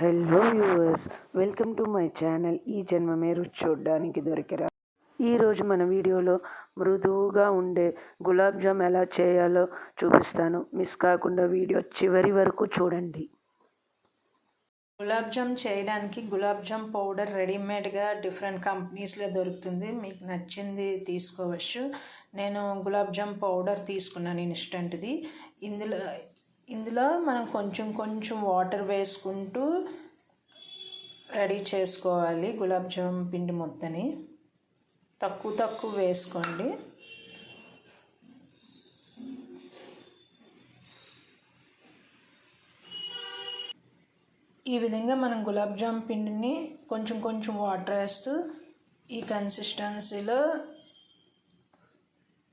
Hello viewers welcome to my channel. ఈ జన్మమే రుచి చూడడానికి దొరికిరా. ఈరోజు మన వీడియోలో మృదువుగా ఉండే గులాబ్ జామ్ ఎలా చేయాలో చూపిస్తాను. మిస్ కాకుండా వీడియో చివరి వరకు చూడండి. గులాబ్ జామ్ చేయడానికి గులాబ్ జామ్ పౌడర్ రెడీమేడ్గా డిఫరెంట్ కంపెనీస్లో దొరుకుతుంది. మీకు నచ్చింది తీసుకోవచ్చు. నేను గులాబ్ జామ్ పౌడర్ తీసుకున్నాను ఇన్స్టెంట్ది. ఇందులో ఇందులో మనం కొంచెం కొంచెం వాటర్ వేసుకుంటూ రెడీ చేసుకోవాలి. గులాబ్ జామ్ పిండి ముద్దని. తక్కువ తక్కువ వేసుకోండి. ఈ విధంగా మనం గులాబ్ జామ్ పిండిని కొంచెం కొంచెం వాటర్ వేస్తూ ఈ కన్సిస్టెన్సీలో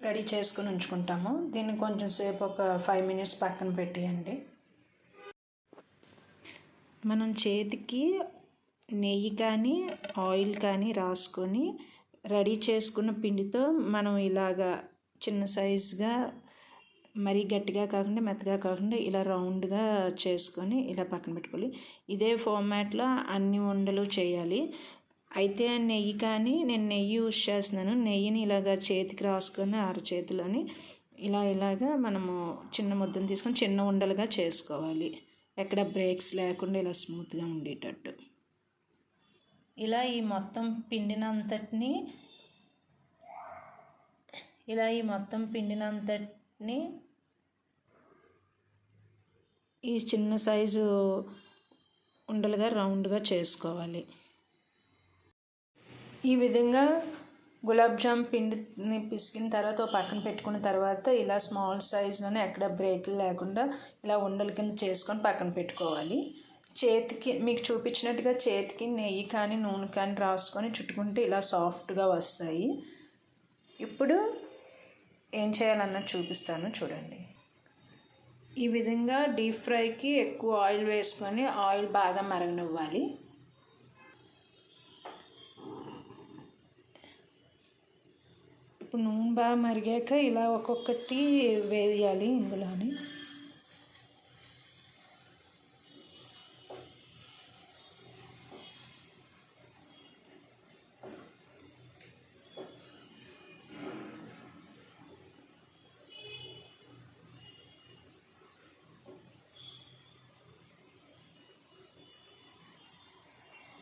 రెడీ చేసుకుని ఉంచుకుంటాము. దీన్ని కొంచెం సేపు ఒక ఫైవ్ మినిట్స్ పక్కన పెట్టేయండి. మనం చేతికి నెయ్యి కానీ ఆయిల్ కానీ రాసుకొని రెడీ చేసుకున్న పిండితో మనం ఇలాగా చిన్న సైజుగా మరీ గట్టిగా కాకుండా మెత్తగా కాకుండా ఇలా రౌండ్గా చేసుకొని ఇలా పక్కన పెట్టుకోవాలి. ఇదే ఫార్మాట్లో అన్ని ఉండలు చేయాలి. అయితే నెయ్యి కానీ నేను నెయ్యి యూజ్ చేస్తున్నాను. నెయ్యిని ఇలాగ చేతికి రాసుకొని అరచేతిలోని ఇలా ఇలాగా మనము చిన్న ముద్దను తీసుకొని చిన్న ఉండలుగా చేసుకోవాలి. ఎక్కడ బ్రేక్స్ లేకుండా ఇలా స్మూత్గా ఉండేటట్టు. ఇలా ఈ మొత్తం పిండినంతటిని ఇలా ఈ మొత్తం పిండినంతటిని ఈ చిన్న సైజు ఉండలుగా రౌండ్గా చేసుకోవాలి. ఈ విధంగా గులాబ్ జామ్ పిండిని పిసికిన తర్వాత పక్కన పెట్టుకున్న తర్వాత ఇలా స్మాల్ సైజ్లోనే ఎక్కడ బ్రేక్లు లేకుండా ఇలా ఉండల కింద చేసుకొని పక్కన పెట్టుకోవాలి. చేతికి మీకు చూపించినట్టుగా చేతికి నెయ్యి కానీ నూనె కానీ రాసుకొని చుట్టుకుంటే ఇలా సాఫ్ట్గా వస్తాయి. ఇప్పుడు ఏం చేయాలన్నది చూపిస్తాను చూడండి. ఈ విధంగా డీప్ ఫ్రైకి ఎక్కువ ఆయిల్ వేసుకొని ఆయిల్ బాగా మరగనివ్వాలి. ఇప్పుడు నూనె బాగా మరిగాక ఇలా ఒక్కొక్కటి వేయాలి ఇందులోని.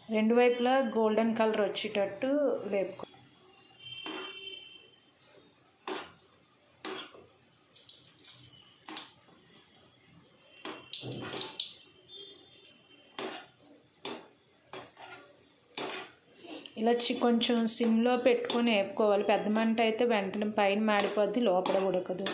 రెండు వైపులా గోల్డెన్ కలర్ వచ్చేటట్టు వేపుకో ఇలా కొంచెం సిమ్లో పెట్టుకొని వేపుకోవాలి. పెద్ద మంట అయితే వెంటనే పైన మాడిపోద్ది లోపల ఉడకదు.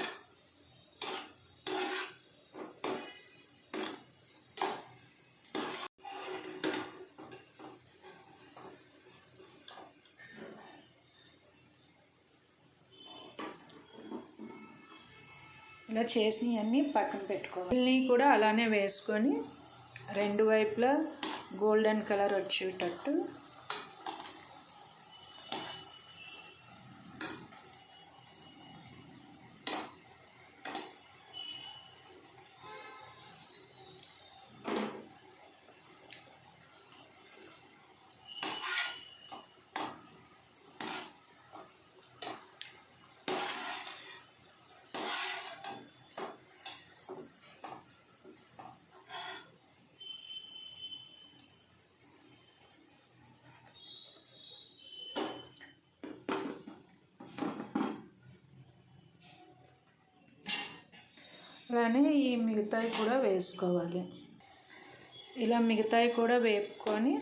ఇలా చేసి అన్నీ పక్కన పెట్టుకోవాలి. కూడా అలానే వేసుకొని రెండు వైపులా గోల్డెన్ కలర్ వచ్చేటట్టు అలానే ఈ మిగతాయి కూడా వేసుకోవాలి. ఇలా మిగతాయి కూడా వేపుకొని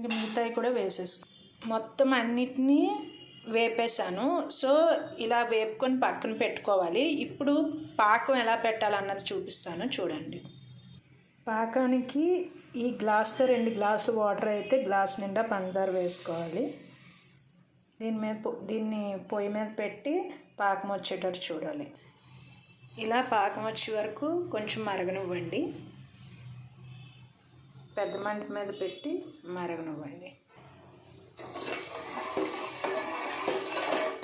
ఇంకా మిగతాయి కూడా వేసేసుకో. మొత్తం అన్నిటినీ వేపేసాను సో ఇలా వేపుకొని పక్కన పెట్టుకోవాలి. ఇప్పుడు పాకం ఎలా పెట్టాలన్నది చూపిస్తాను. చూడండి. పాకానికి ఈ గ్లాస్తో రెండు గ్లాసులు వాటర్ అయితే గ్లాస్ నిండా పంచదార వేసుకోవాలి. దీని మీద పొ- దీన్ని పొయ్యి మీద పెట్టి పాకం వచ్చేటట్టు చూడాలి. ఇలా పాకం వచ్చే వరకు కొంచెం మరగనివ్వండి. పెద్ద మంట మీద పెట్టి మరగనివ్వండి.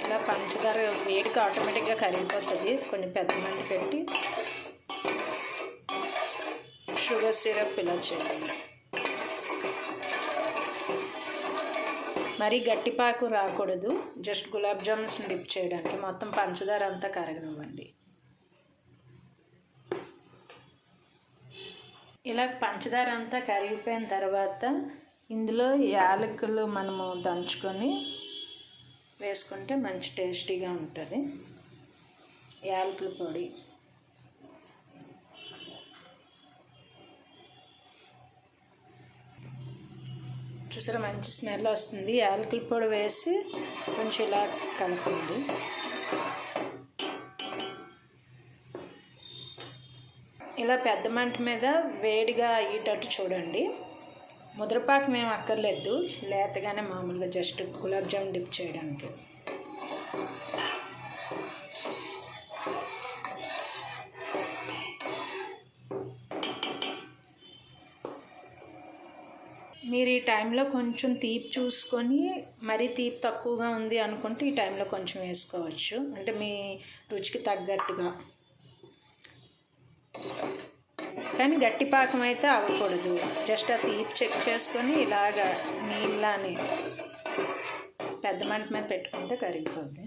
ఇలా పంచదార వేడికి ఆటోమేటిక్గా కరిగిపోతుంది. కొన్ని పెద్ద మంట పెట్టి షుగర్ సిరప్ ఇలా చేయాలి మరీ గట్టిపాకు రాకూడదు. జస్ట్ గులాబ్ జామున్స్ డిప్ చేయడానికి మొత్తం పంచదార అంతా కరగనివ్వండి. ఇలా పంచదార అంతా కరిగిపోయిన తర్వాత ఇందులో యాలకులు మనము దంచుకొని వేసుకుంటే మంచి టేస్టీగా ఉంటుంది. యాలకుల పొడి. చూసారా మంచి స్మెల్ వస్తుంది. యాలకుల పొడి వేసి కొంచెం ఇలా కలపండి ఇలా పెద్ద మంట మీద వేడిగా అయ్యేటట్టు చూడండి. ముద్రపాకు మేము అక్కర్లేదు. లేతగానే మామూలుగా జస్ట్ గులాబ్ జామ్ డిప్ చేయడానికి. మీరు ఈ టైంలో కొంచెం తీపి చూసుకొని మరీ తీపి తక్కువగా ఉంది అనుకుంటే ఈ టైంలో కొంచెం వేసుకోవచ్చు. అంటే మీ రుచికి తగ్గట్టుగా. కానీ గట్టి పాకం అయితే అవ్వకూడదు. జస్ట్ ఆ తీపి చెక్ చేసుకొని ఇలాగ నీళ్ళని పెద్ద మంట మీద పెట్టుకుంటే కరిగిపోద్ది.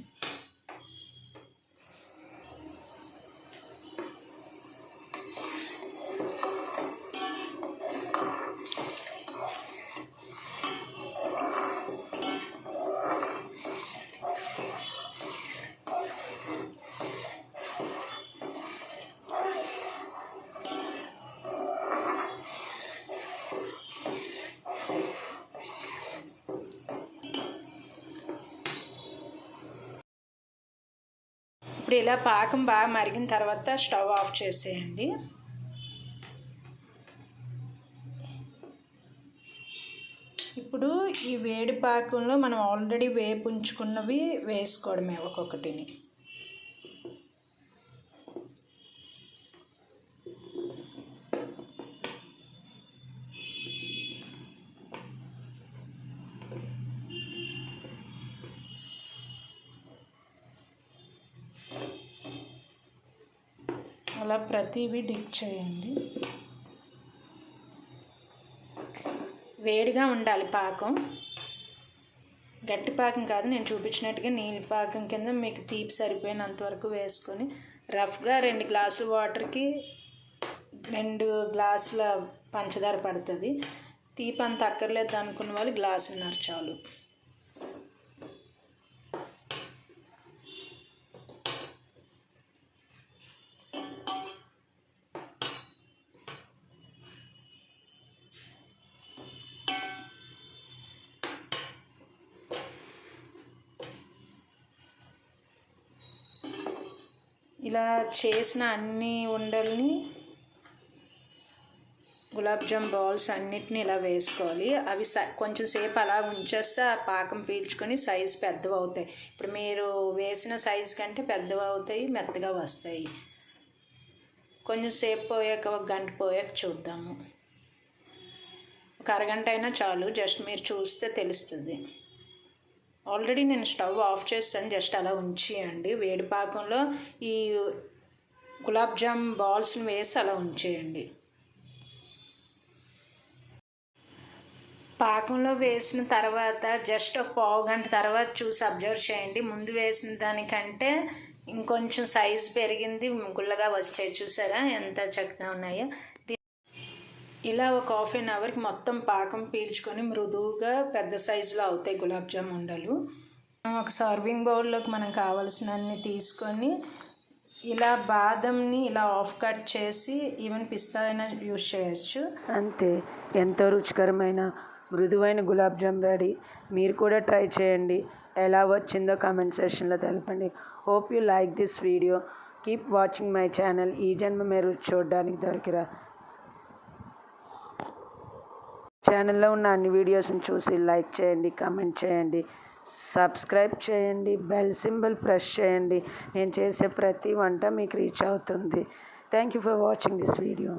ఇప్పుడు ఇలా పాకం బాగా మరిగిన తర్వాత స్టవ్ ఆఫ్ చేసేయండి. ఇప్పుడు ఈ వేడి పాకంలో మనం ఆల్రెడీ వేపు ఉంచుకున్నవి వేసుకోవడమే ఒక్కొక్కటిని. అలా ప్రతివి డిప్ చేయండి. వేడిగా ఉండాలి పాకం. గట్టి పాకం కాదు నేను చూపించినట్టుగా నీళ్ళ పాకం కింద మీకు తీపి సరిపోయినంత వరకు వేసుకొని రఫ్గా రెండు గ్లాసుల వాటర్కి రెండు గ్లాసుల పంచదార పడుతుంది. తీపి అంత అక్కర్లేదు అనుకున్న వాళ్ళు గ్లాసున్నర చాలు. ఇలా చేసిన అన్ని ఉండల్ని గులాబ్ జామ్ బాల్స్ అన్నిటిని ఇలా వేసుకోవాలి. అవి స కొంచెం సేపు అలా ఉంచేస్తే ఆ పాకం పీల్చుకొని సైజు పెద్దవి అవుతాయి ఇప్పుడు మీరు వేసిన సైజు కంటే పెద్దవి అవుతాయి మెత్తగా వస్తాయి. కొంచెం సేపు పోయాక ఒక గంట పోయాక చూద్దాము. ఒక అరగంట అయినా చాలు జస్ట్ మీరు చూస్తే తెలుస్తుంది. ఆల్రెడీ నేను స్టవ్ ఆఫ్ చేస్తాను జస్ట్ అలా ఉంచేయండి. వేడి పాకంలో ఈ గులాబ్ జామ్ బాల్స్ని వేసి అలా ఉంచేయండి. పాకంలో వేసిన తర్వాత జస్ట్ ఒక పావు గంట తర్వాత చూసి అబ్జర్వ్ చేయండి. ముందు వేసిన దానికంటే ఇంకొంచెం సైజ్ పెరిగింది గుల్లగా వచ్చాయి చూసారా? ఎంత చక్కగా ఉన్నాయో. ఇలా ఒక హాఫ్ అన్ అవర్కి మొత్తం పాకం పీల్చుకొని మృదువుగా పెద్ద సైజులో అవుతాయి గులాబ్ జామ్ ఉండలు. ఒక సర్వింగ్ బౌల్లోకి మనం కావలసినన్ని తీసుకొని ఇలా బాదంని ఇలా ఆఫ్ కట్ చేసి ఈవెన్ పిస్తా అయినా యూజ్ చేయొచ్చు. అంతే. ఎంతో రుచికరమైన మృదువైన గులాబ్ జామ్ రెడీ. మీరు కూడా ట్రై చేయండి. ఎలా వచ్చిందో కామెంట్ సెషన్లో తెలపండి. Hope you like this video keep watching my channel ఈ జన్మ మీరు చూడడానికి దొరికిరా. ఛానల్లో ఉన్న అన్ని వీడియోస్ని చూసి లైక్ చేయండి కామెంట్ చేయండి సబ్స్క్రైబ్ చేయండి బెల్ సింబల్ ప్రెస్ చేయండి. నేను చేసే ప్రతి వంట మీకు రీచ్ అవుతుంది. Thank you for watching this video